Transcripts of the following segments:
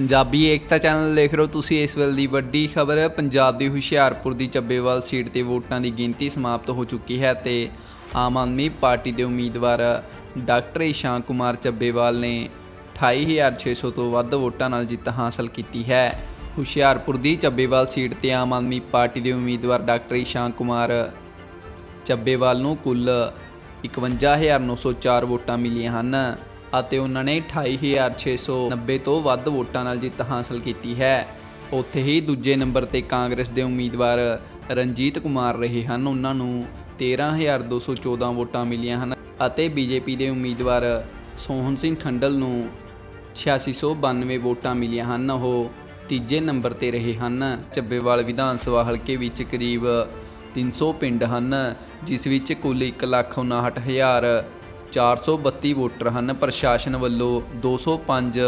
ਪੰਜਾਬੀ ਏਕਤਾ channel ਦੇਖ ਰਹੇ ਤੁਸੀਂ ਇਸ ਵੇਲੇ ਦੀ ਵੱਡੀ ਖਬਰ, ਪੰਜਾਬ ਦੀ ਹੁਸ਼ਿਆਰਪੁਰ ਦੀ ਚੱਬੇਵਾਲ ਸੀਟ ਤੇ ਵੋਟਾਂ ਦੀ ਗਿਣਤੀ ਸਮਾਪਤ ਹੋ ਚੁੱਕੀ ਹੈ ਤੇ ਆਮ ਆਦਮੀ ਪਾਰਟੀ ਦੇ ਉਮੀਦਵਾਰ ਡਾਕਟਰ ਇਸ਼ਾਨ ਕੁਮਾਰ ਚੱਬੇਵਾਲ ਨੇ 28600 ਤੋਂ ਵੱਧ ਵੋਟਾਂ ਨਾਲ ਜਿੱਤ ਹਾਸਲ ਕੀਤੀ ਹੈ। ਹੁਸ਼ਿਆਰਪੁਰ ਦੀ ਚੱਬੇਵਾਲ ਸੀਟ ਤੇ ਆਮ ਆਦਮੀ ਪਾਰਟੀ ਦੇ ਉਮੀਦਵਾਰ ਡਾਕਟਰ ਇਸ਼ਾਨ ਕੁਮਾਰ ਚੱਬੇਵਾਲ ਨੂੰ ਕੁੱਲ 51904 ਵੋਟਾਂ ਮਿਲੀਆਂ ਹਨ। ਅਤੇ ਉਹਨਾਂ ਨੇ 28690 ਤੋਂ ਵੱਧ ਵੋਟਾਂ ਨਾਲ ਜਿੱਤ ਹਾਸਲ ਕੀਤੀ ਹੈ। ਉੱਥੇ ਹੀ ਦੂਜੇ ਨੰਬਰ ਤੇ ਕਾਂਗਰਸ ਦੇ ਉਮੀਦਵਾਰ ਰਣਜੀਤ ਕੁਮਾਰ ਰਹੇ ਹਨ। ਉਹਨਾਂ ਨੂੰ 13214 ਵੋਟਾਂ ਮਿਲੀਆਂ ਹਨ ਅਤੇ ਬੀਜੇਪੀ ਦੇ ਉਮੀਦਵਾਰ ਸੋਹਨ ਸਿੰਘ ਠੰਡਲ ਨੂੰ 8692 ਵੋਟਾਂ ਮਿਲੀਆਂ ਹਨ। ਉਹ ਤੀਜੇ ਨੰਬਰ ਤੇ ਰਹੇ ਹਨ। ਚੱਬੇਵਾਲ ਵਿਧਾਨ ਸਭਾ ਹਲਕੇ ਵਿੱਚ ਕਰੀਬ 300 ਪਿੰਡ ਹਨ, ਜਿਸ ਵਿੱਚ ਕੁੱਲ 1,59,432 ਵੋਟਰ ਹਨ। ਪ੍ਰਸ਼ਾਸਨ ਵੱਲੋਂ 205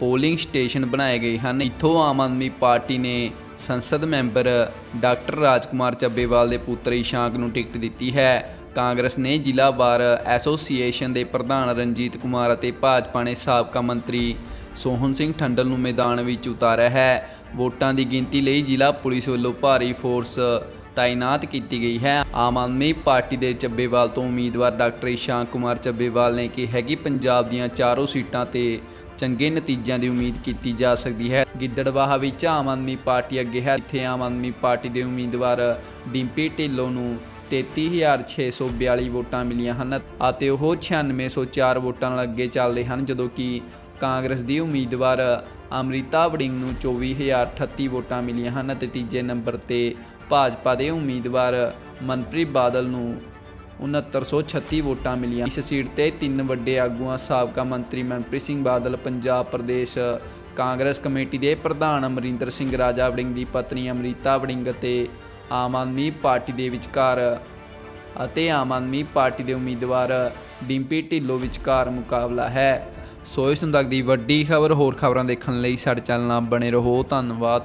ਪੋਲਿੰਗ ਸਟੇਸ਼ਨ ਬਣਾਏ ਗਏ ਹਨ। ਇੱਥੋਂ ਆਮ ਆਦਮੀ ਪਾਰਟੀ ਨੇ ਸੰਸਦ ਮੈਂਬਰ ਡਾਕਟਰ ਰਾਜਕੁਮਾਰ ਚੱਬੇਵਾਲ ਦੇ ਪੁੱਤਰ ਇਸ਼ਾਂਕ ਨੂੰ ਟਿਕਟ ਦਿੱਤੀ ਹੈ। ਕਾਂਗਰਸ ਨੇ ਜ਼ਿਲ੍ਹਾ ਬਾਰ ਐਸੋਸੀਏਸ਼ਨ ਦੇ ਪ੍ਰਧਾਨ ਰਣਜੀਤ ਕੁਮਾਰ ਅਤੇ ਭਾਜਪਾ ਨੇ ਸਾਬਕਾ ਮੰਤਰੀ ਸੋਹਨ ਸਿੰਘ ਠੰਡਲ ਨੂੰ ਮੈਦਾਨ ਵਿੱਚ ਉਤਾਰਿਆ ਹੈ। ਵੋਟਾਂ ਦੀ ਗਿਣਤੀ ਲਈ ਜ਼ਿਲ੍ਹਾ ਪੁਲਿਸ ਵੱਲੋਂ ਭਾਰੀ ਫੋਰਸ ਤਾਇਨਾਤ ਕੀਤੀ ਗਈ ਹੈ। ਆਮ ਆਦਮੀ ਪਾਰਟੀ ਦੇ ਚੱਬੇਵਾਲ ਤੋਂ ਉਮੀਦਵਾਰ ਡਾਕਟਰ ਇਸ਼ਾਨ ਕੁਮਾਰ ਚੱਬੇਵਾਲ ਨੇ ਕਿਹਾ ਕਿ ਪੰਜਾਬ ਦੀਆਂ ਚਾਰੋਂ ਸੀਟਾਂ ਤੇ ਚੰਗੇ ਨਤੀਜਿਆਂ ਦੀ ਉਮੀਦ ਕੀਤੀ ਜਾ ਸਕਦੀ ਹੈ। ਗਿੱਦੜਵਾਹਾ ਵਿੱਚ ਆਮ ਆਦਮੀ ਪਾਰਟੀ ਅੱਗੇ ਹੈ। ਇੱਥੇ ਆਮ ਆਦਮੀ ਪਾਰਟੀ ਦੇ ਉਮੀਦਵਾਰ ਡਿੰਪੀ ਢਿੱਲੋਂ ਨੂੰ 33642 ਵੋਟਾਂ ਮਿਲੀਆਂ ਹਨ ਅਤੇ ਉਹ 9604 ਵੋਟਾਂ ਨਾਲ ਅੱਗੇ ਚੱਲਦੇ ਹਨ, ਜਦੋਂ ਕਿ ਕਾਂਗਰਸ ਦੀ ਉਮੀਦਵਾਰ ਅਮ੍ਰਿਤਾ ਵੜਿੰਗ ਨੂੰ 24038 ਵੋਟਾਂ ਮਿਲੀਆਂ ਹਨ ਅਤੇ ਤੀਜੇ ਨੰਬਰ ਤੇ ਭਾਜਪਾ ਦੇ ਉਮੀਦਵਾਰ ਮਨਪ੍ਰੀਤ ਬਾਦਲ ਨੂੰ 6936 ਵੋਟਾਂ ਮਿਲੀਆਂ। ਇਸ ਸੀਟ ਤੇ ਤਿੰਨ ਵੱਡੇ ਆਗੂਆਂ, ਸਾਬਕਾ ਮੰਤਰੀ ਮਨਪ੍ਰੀਤ ਸਿੰਘ ਬਾਦਲ, ਪੰਜਾਬ ਪ੍ਰਦੇਸ਼ ਕਾਂਗਰਸ ਕਮੇਟੀ ਦੇ ਪ੍ਰਧਾਨ ਅਮਰਿੰਦਰ ਸਿੰਘ, ਰਾਜਾ ਵੜਿੰਗ ਦੀ ਪਤਨੀ ਅਮਰੀਤਾ ਵੜਿੰਗ ਅਤੇ ਆਮ ਆਦਮੀ ਪਾਰਟੀ ਦੇ ਵਿਚਕਾਰ ਅਤੇ ਆਮ ਆਦਮੀ ਪਾਰਟੀ ਦੇ ਉਮੀਦਵਾਰ ਡਿੰਪੀ ਢਿੱਲੋਂ ਵਿਚਕਾਰ ਮੁਕਾਬਲਾ ਹੈ। ਸੋ ਇਸ ਹੁੰਦੀ ਦੀ ਵੱਡੀ ਖਬਰ, ਹੋਰ ਖਬਰਾਂ ਦੇਖਣ ਲਈ ਸਾਡੇ ਚੈਨਲ ਨਾਲ ਬਣੇ ਰਹੋ। ਧੰਨਵਾਦ।